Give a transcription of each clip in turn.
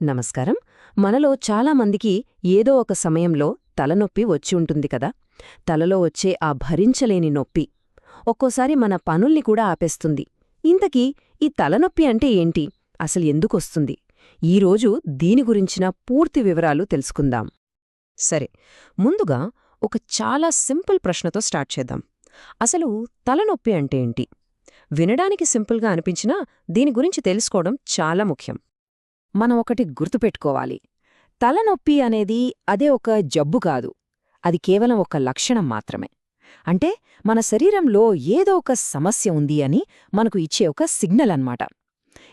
నమస్కారం. మనలో చాలామందికి ఏదో ఒక సమయంలో తలనొప్పి వచ్చి ఉంటుంది కదా. తలలో వచ్చే ఆ భరించలేని నొప్పి ఒక్కోసారి మన పనుల్ని కూడా ఆపేస్తుంది. ఇంతకీ ఈ తలనొప్పి అంటే ఏంటి? అసలు ఎందుకొస్తుంది ఈరోజు దీని గురించిన పూర్తి వివరాలు తెలుసుకుందాం. సరే ముందుగా ఒక చాలా సింపుల్ ప్రశ్నతో స్టార్ట్ చేద్దాం. అసలు తలనొప్పి అంటే ఏంటి? వినడానికి సింపుల్గా అనిపించినా దీని గురించి తెలుసుకోవడం చాలా ముఖ్యం. మనం ఒకటి గుర్తుపెట్టుకోవాలి. తలనొప్పి అనేది అదే ఒక జబ్బు కాదు. అది కేవలం ఒక లక్షణం మాత్రమే. అంటే మన శరీరంలో ఏదో ఒక సమస్య ఉంది అని మనకు ఇచ్చే ఒక సిగ్నల్ అన్నమాట.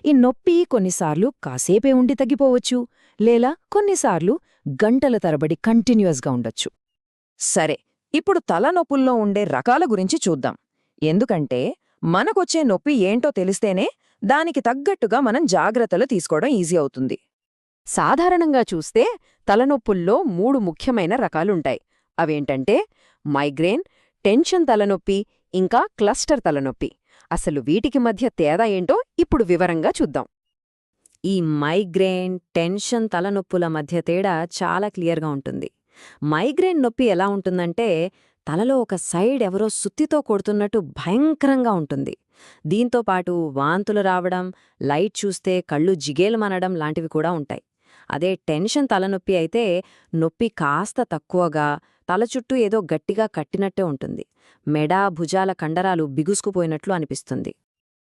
ఈ నొప్పి కొన్నిసార్లు కాసేపే ఉండి తగ్గిపోవచ్చు లేదా కొన్నిసార్లు గంటల తరబడి కంటిన్యూస్గా ఉండొచ్చు. సరే ఇప్పుడు తలనొప్పుల్లో ఉండే రకాల గురించి చూద్దాం. ఎందుకంటే మనకొచ్చే నొప్పి ఏంటో తెలిస్తేనే దానికి తగ్గట్టుగా మనం జాగ్రత్తలు తీసుకోవడం ఈజీ అవుతుంది. సాధారణంగా చూస్తే తలనొప్పుల్లో మూడు ముఖ్యమైన రకాలుంటాయి. అవేంటంటే మైగ్రేన్ టెన్షన్ తలనొప్పి ఇంకా క్లస్టర్ తలనొప్పి. అసలు వీటికి మధ్య తేడా ఏంటో ఇప్పుడు వివరంగా చూద్దాం. ఈ మైగ్రేన్ టెన్షన్ తలనొప్పుల మధ్య తేడా చాలా క్లియర్గా ఉంటుంది. మైగ్రేన్ నొప్పి ఎలా ఉంటుందంటే తలలో ఒక సైడ్ ఎవరో సుత్తితో కొడుతున్నట్టు భయంకరంగా ఉంటుంది. దీంతో పాటు వాంతులు రావడం లైట్ చూస్తే కళ్ళు జిగేలుమనడం లాంటివి కూడా ఉంటాయి. అదే టెన్షన్ తలనొప్పి అయితే నొప్పి కాస్త తక్కువగా తల చుట్టూ ఏదో గట్టిగా కట్టినట్టే ఉంటుంది. మెడ భుజాల కండరాలు బిగుసుకుపోయినట్లు అనిపిస్తుంది.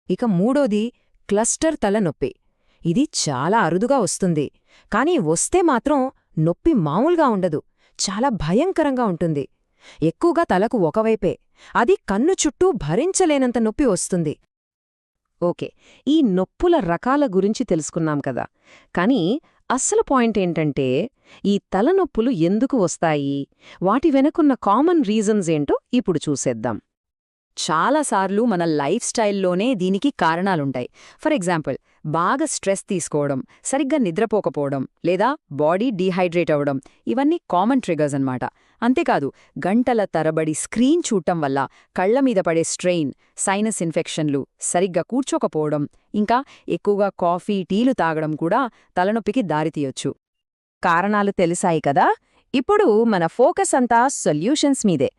ఇక మూడోది క్లస్టర్ తలనొప్పి. ఇది చాలా అరుదుగా వస్తుంది. కానీ వస్తే మాత్రం నొప్పి మామూలుగా ఉండదు. చాలా భయంకరంగా ఉంటుంది. ఎక్కువగా తలకు ఒకవైపే. అది కన్ను చుట్టూ భరించలేనంత నొప్పి వస్తుంది. ఓకే ఈ నొప్పుల రకాల గురించి తెలుసుకున్నాం కదా. కానీ అస్సలు పాయింట్ ఏంటంటే ఈ తలనొప్పులు ఎందుకు వస్తాయి? వాటి వెనకున్న కామన్ రీజన్స్ ఏంటో ఇప్పుడు చూసేద్దాం. చాలాసార్లు మన లైఫ్ స్టైల్లోనే దీనికి కారణాలుంటాయి. ఫర్ ఎగ్జాంపుల్ బాగా స్ట్రెస్ తీసుకోవడం సరిగ్గా నిద్రపోకపోవడం లేదా బాడీ డీహైడ్రేట్ అవ్వడం ఇవన్నీ కామన్ ట్రిగర్స్ అన్నమాట. అంతేకాదు గంటల తరబడి స్క్రీన్ చూడటం వల్ల కళ్ళ మీద పడే స్ట్రెయిన్ సైనస్ ఇన్ఫెక్షన్లు సరిగ్గా కూర్చోకపోవడం ఇంకా ఎక్కువగా కాఫీ టీలు తాగడం కూడా తలనొప్పికి దారితీయొచ్చు. కారణాలు తెలిసాయి కదా? ఇప్పుడు మన ఫోకస్ అంతా సొల్యూషన్స్ మీదే.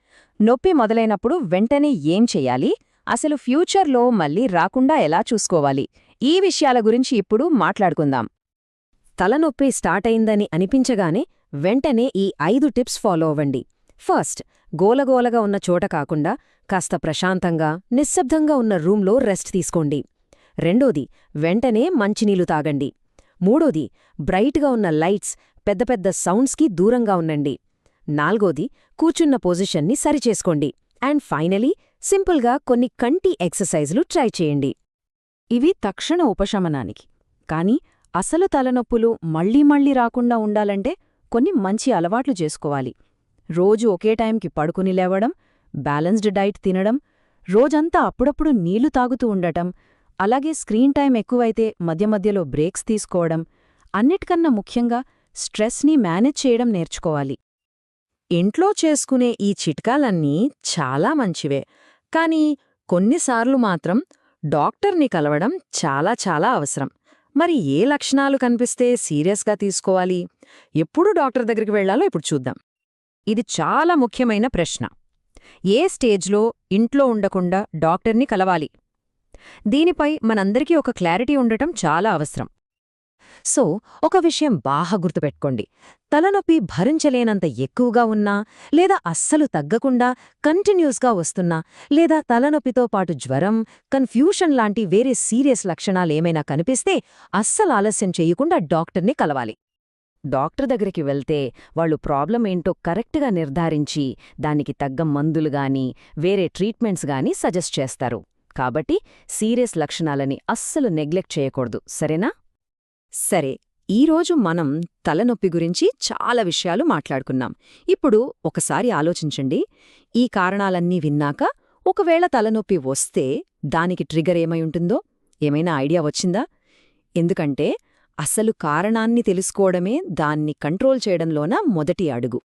నొప్పి మొదలైనప్పుడు వెంటనే ఏం చెయ్యాలి అసలు ఫ్యూచర్లో మళ్ళీ రాకుండా ఎలా చూసుకోవాలి? ఈ విషయాల గురించి ఇప్పుడు మాట్లాడుకుందాం. తలనొప్పి స్టార్ట్ అయిందని అనిపించగానే వెంటనే ఈ ఐదు టిప్స్ ఫాలో అవ్వండి. ఫస్ట్ గోలగోలగా ఉన్న చోట కాకుండా కాస్త ప్రశాంతంగా నిశ్శబ్దంగా ఉన్న రూంలో రెస్ట్ తీసుకోండి. రెండోది వెంటనే మంచినీళ్ళు తాగండి. మూడోది బ్రైట్గా ఉన్న లైట్స్ పెద్ద పెద్ద సౌండ్స్కి దూరంగా ఉండండి. నాల్గోది కూర్చున్న పొజిషన్ని సరిచేసుకోండి. అండ్ ఫైనలీ సింపుల్గా కొన్ని కంటి ఎక్సర్సైజ్లు ట్రై చేయండి. ఇవి తక్షణ ఉపశమనానికి. కాని అసలు తలనొప్పులు మళ్ళీ మళ్ళీ రాకుండా ఉండాలంటే కొన్ని మంచి అలవాట్లు చేసుకోవాలి. రోజు ఒకే టైంకి పడుకుని లేవడం బ్యాలెన్స్డ్ డైట్ తినడం రోజంతా అప్పుడప్పుడు నీళ్ళు తాగుతూ ఉండటం అలాగే స్క్రీన్ టైం ఎక్కువైతే మధ్య మధ్యలో బ్రేక్స్ తీసుకోవడం అన్నిటికన్నా ముఖ్యంగా స్ట్రెస్ని మేనేజ్ చేయడం నేర్చుకోవాలి. ఇంట్లో చేసుకునే ఈ చిట్కాలన్నీ చాలా మంచివే కానీ కొన్నిసార్లు మాత్రం డాక్టర్ని కలవడం చాలా చాలా అవసరం. మరి ఏ లక్షణాలు కనిపిస్తే సీరియస్గా తీసుకోవాలి? ఎప్పుడు డాక్టర్ దగ్గరికి వెళ్ళాలో ఇప్పుడు చూద్దాం. ఇది చాలా ముఖ్యమైన ప్రశ్న. ఏ స్టేజ్లో ఇంట్లో ఉండకుండా డాక్టర్ని కలవాలి? దీనిపై మనందరికీ ఒక క్లారిటీ ఉండటం చాలా అవసరం. సో ఒక విషయం బాగా గుర్తుపెట్టుకోండి. తలనొప్పి భరించలేనంత ఎక్కువగా ఉన్నా లేదా అస్సలు తగ్గకుండా కంటిన్యూస్గా వస్తున్నా లేదా తలనొప్పితో పాటు జ్వరం కన్ఫ్యూషన్ లాంటి వేరే సీరియస్ లక్షణాలేమైనా కనిపిస్తే అస్సలు ఆలస్యం చేయకుండా డాక్టర్ని కలవాలి. డాక్టర్ దగ్గరికి వెళ్తే వాళ్ళు ప్రాబ్లం ఏంటో కరెక్ట్గా నిర్ధారించి దానికి తగ్గ మందులు గాని వేరే ట్రీట్మెంట్స్ గాని సజెస్ట్ చేస్తారు. కాబట్టి సీరియస్ లక్షణాలని అస్సలు నెగ్లెక్ట్ చేయకూడదు. సరేనా? సరే ఈరోజు మనం తలనొప్పి గురించి చాలా విషయాలు మాట్లాడుకున్నాం. ఇప్పుడు ఒకసారి ఆలోచించండి. ఈ కారణాలన్నీ విన్నాక ఒకవేళ తలనొప్పి వస్తే దానికి ట్రిగర్ ఏమై ఉంటుందో? ఏమైనా ఐడియా వచ్చిందా? ఎందుకంటే అసలు కారణాన్ని తెలుసుకోవడమే దాన్ని కంట్రోల్ చేయడంలోన మొదటి అడుగు.